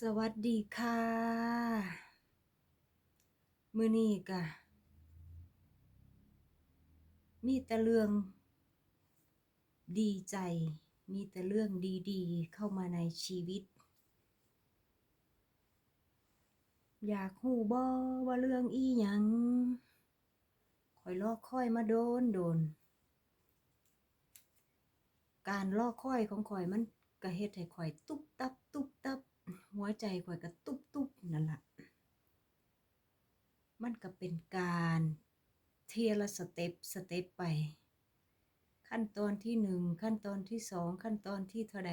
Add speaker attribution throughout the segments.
Speaker 1: สวัสดีค่ะ มือนี้กะ มีแต่เรื่อง ดีใจ มีแต่เรื่องดีๆ เข้ามาในชีวิต อยากรู้บ่ว่าเรื่องอิหยังข้อยรอคอยมาโดนโดน การรอคอยของข้อยมันก็เฮ็ดให้ข้อย ตุ๊บตับ ตุ๊บตับ หัวใจข้อยก็ตุ๊บตุบนั่นละมันก็เป็นการเทียละสเต็ปสเต็ปไป ขั้นตอนที่หนึ่งขั้นตอนที่สองขั้นตอนที่เท่าใด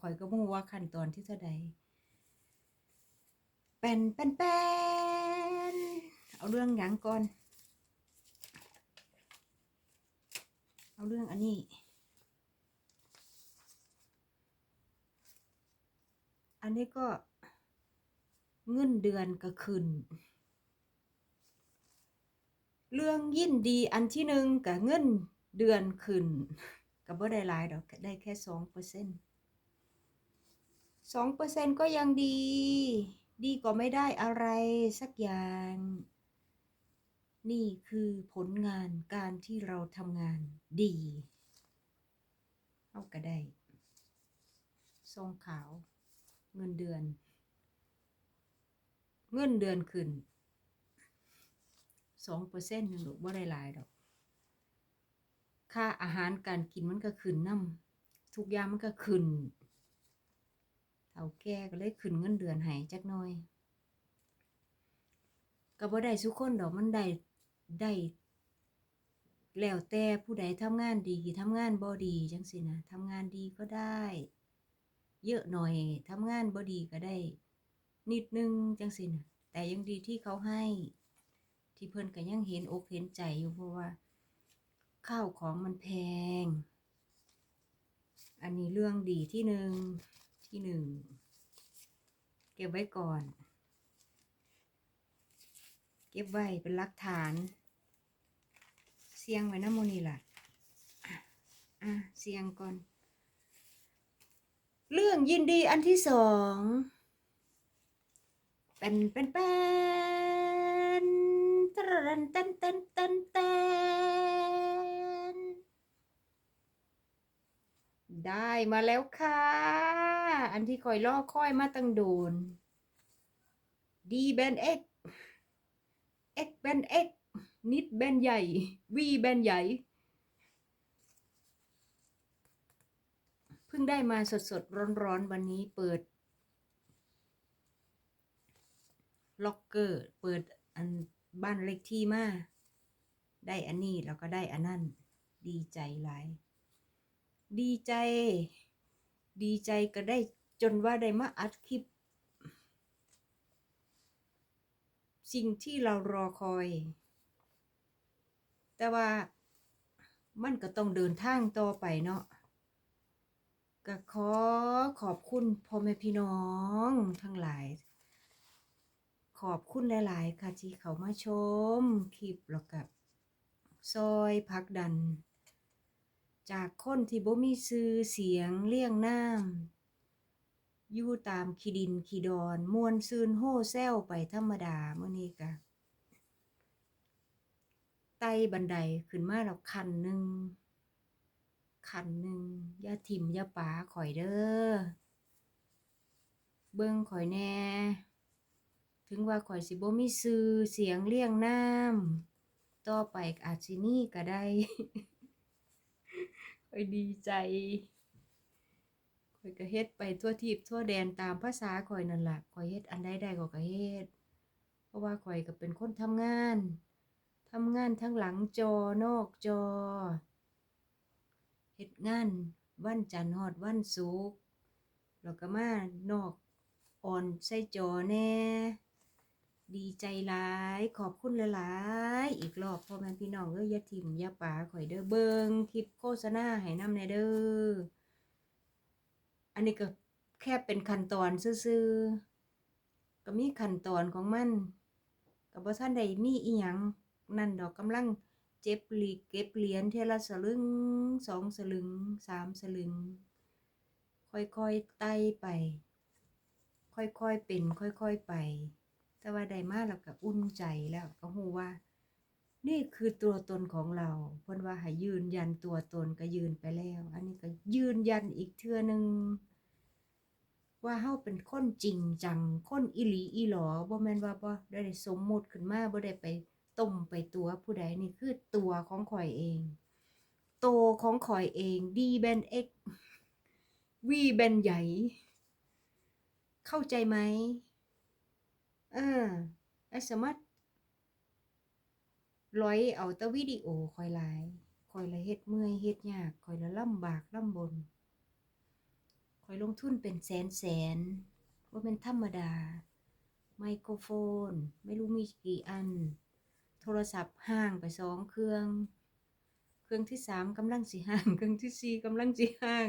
Speaker 1: ข้อยก็บ่รู้ว่าขั้นตอนที่เท่าใดแป้นแป้นแป้นเอาเรื่องหยังก่อน เอาเรื่องอันนี้ อันนี้ก็เงินเดือนก็ขึ้น เรื่องยินดีอันที่หนึ่งกับเงินเดือนขึ้นก็บ่ได้หลายดอกได้แค่สองเปอร์เซ็นต์สองเปอร์เซ็นต์ก็ยังดี ดีกว่าไม่ได้อะไรสักอย่าง นี่คือผลงานการที่เราทำงานดีเอาก็ได้ทรงขาว เงินเดือน เงินเดือนขึ้นสองเปอร์เซ็นต์นึงลูกว่าได้หลายดอก ค่าอาหารการกินมันก็ขึ้นน้ำทุกอย่างมันก็ขึ้นเฒ่าแก่ก็เลยขึ้นเงินเดือนให้จักหน่อยก็บ่ได้ทุกคนดอกมันได้ได้แล้วแต่ผู้ใดทำงานดีทำงานบ่ดีจังซี่นะทำงานดีก็ได้ เยอะหน่อยทำงานบ่ดีก็ได้ นิดนึงจังสินะแต่ยังดีที่เขาให้ ที่เพิ่นก็ยังเห็นอกเห็นใจอยู่เพราะว่า ข้าวของมันแพง อันนี้เรื่องดีที่หนึ่งที่หนึ่งเก็บไว้ก่อน เก็บไว้เป็นหลักฐาน เสียงไว้นะโมนี่ล่ะ อะอะเสียงก่อน เรื่องยินดีอันที่สองเป็นเป็นเป็นตรันเต้นเต้นเต้นเต้นได้มาแล้วค่ะ อันที่คอยล่อค่อยมาตั้งโดนดีแบนเอ็กเอ็กแบนเอ็กนิดแบนใหญ่วีแบนใหญ่ พิ่งได้มาสดสดร้อนร้อนๆ วันนี้เปิด ล็อกเกอร์ เปิดอันบ้านเล็กที่มา ได้อันนี้แล้วก็ได้อันนั้นดีใจหลาย ดีใจ ดีใจก็ได้จนว่าได้มาอัดคลิป สิ่งที่เรารอคอย แต่ว่ามันก็ต้องเดินทางต่อไปเนาะ ก็ขอขอบคุณพ่อแม่พี่น้องทั้งหลาย ขอบคุณหลาย ๆ ค่ะที่เขามาชมคลิปแล้วกับซอยพักดัน จากคนที่บ่มีชื่อเสียงเลี่ยงน้ำอยู่ตามขีดินขีดอนมวนซืนโห่แซวไปธรรมดาเมื่อนี้ก็ไต่บันไดขึ้นมาแล้วคันหนึ่ง คันหนึ่งย่าทิมย่าป๋าข่อยเด้อ เบิ่งข่อยแน่ ถึงว่าข่อยสิบ่มีชื่อเสียงเรียงนามต่อไปอาจสิมีก็ได้ข่อยดีใจข่อยก็เฮ็ดไปทั่วทิพย์ทั่วแดนตามภาษาข่อยนั่นล่ะข่อยเฮ็ดอันใดได้ข่อยก็เฮ็ด เพราะว่าข่อยก็เป็นคนทำงานทำงานทั้งหลังจอนอกจอ เฮ็ดงานวันจันทร์ฮอดวันศุกร์แล้วก็มานอกออนใส่จอแน่ดีใจหลายขอบคุณหลายๆอีกรอบพ่อแม่พี่น้องเอ้ยยาทิ่มยาป๋าข่อยเด้อเบิงคลิปโฆษณาให้นำแน่เด้ออันนี้ก็แค่เป็นขั้นตอนซื่อๆก็มีขั้นตอนของมันก็บ่ทันได้มีอีหยังนั่นดอกกำลัง เจ็บหลีกเก็บเหรียญเทละสลึงสองสลึงสามสลึง ค่อยๆไต่ไปคค่อยๆเป็น ค่อยๆไป แต่ว่าได้มาแล้วก็อุ่นใจแล้วก็ฮู้ว่า นี่คือตัวตนของเราเพิ่นว่าให้ยืนยันตัวตนก็ยืนไปแล้ว อันนี้ก็ยืนยันอีกเทื่อหนึ่งว่าเฮาเป็นคนจริงจังคนอีหลีอีหลอบ่แม่นว่าบ่ได้สมมุติขึ้นมาบ่ได้ไป ต้มไปตัวผู้ใดนี่คือตัวของข่อยเอง โตของข่อยเอง D แบน X V แบนใหญ่ เข้าใจไหมเออไอ้สามารถร้อยเอาต่วิดีโอข่อยหลายข่อยละเฮ็ดเมื่อยเฮ็ดยากข่อยละลำบากลำบนข่อยลงทุนเป็นแสนแสนว่าเป็นธรรมดา ไมโครโฟน ไม่รู้มีกี่อัน โทรศัพท์ห่างไปสองเครื่อง เครื่องที่สามกำลังสิห่าง เครื่องที่สี่กำลังสิห่าง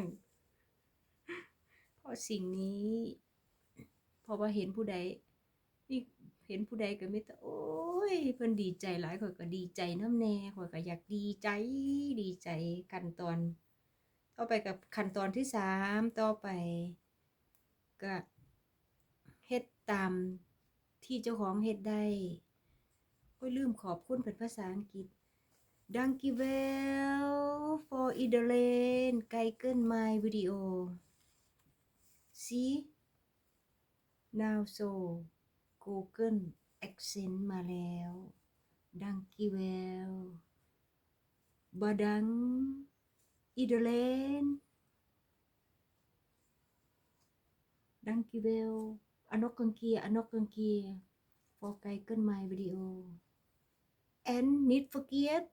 Speaker 1: เพราะสิ่งนี้พอว่าเห็นผู้ใดนี่เห็นผู้ใดก็ไมีแต่โอ้ยเพิ่นดีใจหลายข่อยก็ดีใจน้ำแน่ข่อยก็อยากดีใจดีใจขั้นตอน ต่อไปกับขั้นตอนที่สามต่อไปก็เฮ็ดตามที่เจ้าของเฮ็ดได้ โอ้ยลืมขอบคุณเป็นภาษาอังกฤษ Thank you well for i d l e n g i g e ไมวิดีโอ see now so Google accent มาแล้ว Thank you well บดังอิดเลนดังกิเวลอนกกังเกียอนกกังเกีย for ไกเกิลไมวิดีโอ and nicht vergeet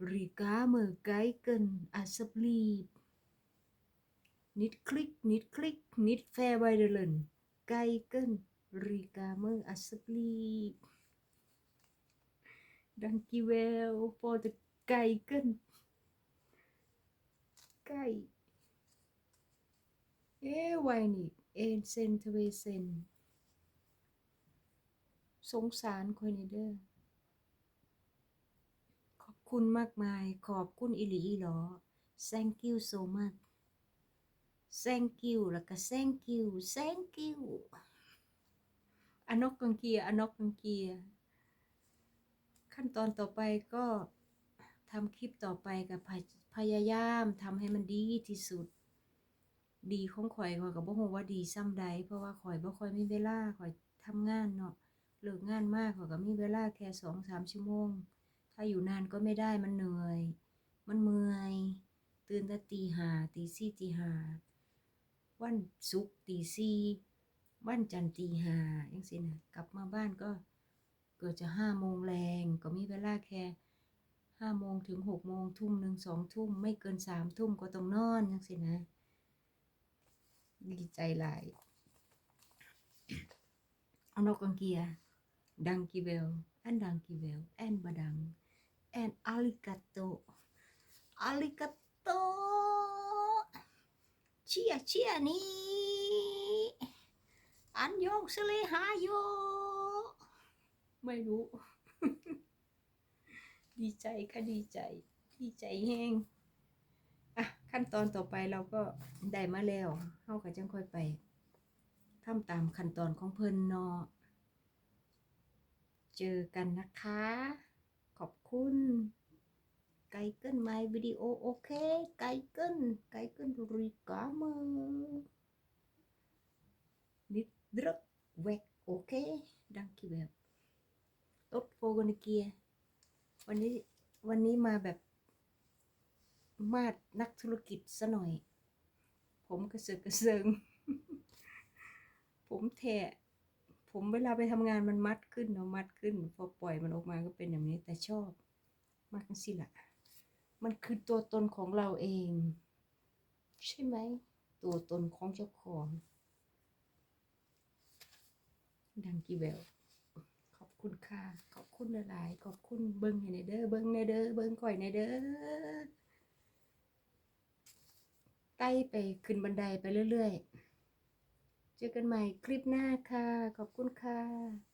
Speaker 1: Reclame kijken alsjeblieft. Niet klik, niet klik, niet verwijderen. Kijken, reclame alsjeblieft. Dankjewel voor het kijken. Kijk. Heel weinig. 1เซนทเวเซน สงสารคนนี้เด้อขอบ คุณมากมาย ขอบคุณอิหลีอีหลอ thank you so much thank you แล้วก็ thank you thank you อนกกังเกียอนกกังเกีย ขั้นตอนต่อไปก็ทำคลิปต่อไปกับพยายามทำให้มันดีที่สุด ดีของข่อยข่อยก็บ่ฮู้ว่าดีซ้ำใด เพราะว่าข่อยบ่ค่อยมีเวลาข่อยทำงานเนาะเลิกงานมากข่อยก็มีเวลาแค่2-3ชั่วโมง ถ้าอยู่นานก็ไม่ได้มันเหนื่อย มันเมื่อย ตื่นแต่ตีห้าตีสี่ตีห้าวันศุกร์ตีสี่วันจันทร์ตีห้าอย่างสินะกลับมาบ้านก็เกิดจะห้าโมงแรงก็มีเวลาแค่ห้าโมงถึงหกโมงทุ่มหนึ่งสองทุ่มไม่เกินสามทุ่มก็ต้องนอนอย่างสินะ ดีใจหลายเอานกกังเกีย ดังกีเวล แอนดังกีเวล แอนบดัง แอนอาริกาโตอาริกาโตเชียเชียนี่อันยองสเลหาโย ไม่รู้ ดีใจค่ะดีใจ ดีใจแห้งอะขั้นตอนต่อไปเราก็ได้มาแล้วเฮาก็จังค่อยไปทำตามขั้นตอนของเพิ่นเนาะเจอกันนะคะ ขอบคุณ ไกเกิลไมวิดีโอโอเค ไกเกิลไกเกิลรีกามอนิดรักเวกโอเคดังกี่แบบตดโฟกนเกียวันนี้วันนี้มาแบบ มาดนักธุรกิจซะหน่อย ผมกระเสือกกระเซิงผมแทะ ผมเวลาไปทำงานมันมัดขึ้นเนาะมัดขึ้น พอปล่อยมันออกมาก็เป็นอย่างนี้ แต่ชอบมากสิละมันคือตัวตนของเราเอง ใช่ไหม ตัวตนของเจ้าของ ดังกี่แววขอบคุณค่ะ ขอบคุณหลายๆ ขอบคุณเบิ้งให้ในเด้อเบิ้งในเด้อเบิ้งก่อยในเด้อไต่ไปขึ้นบันไดไปเรื่อย ๆ เจอกันใหม่คลิปหน้าค่ะ ขอบคุณค่ะ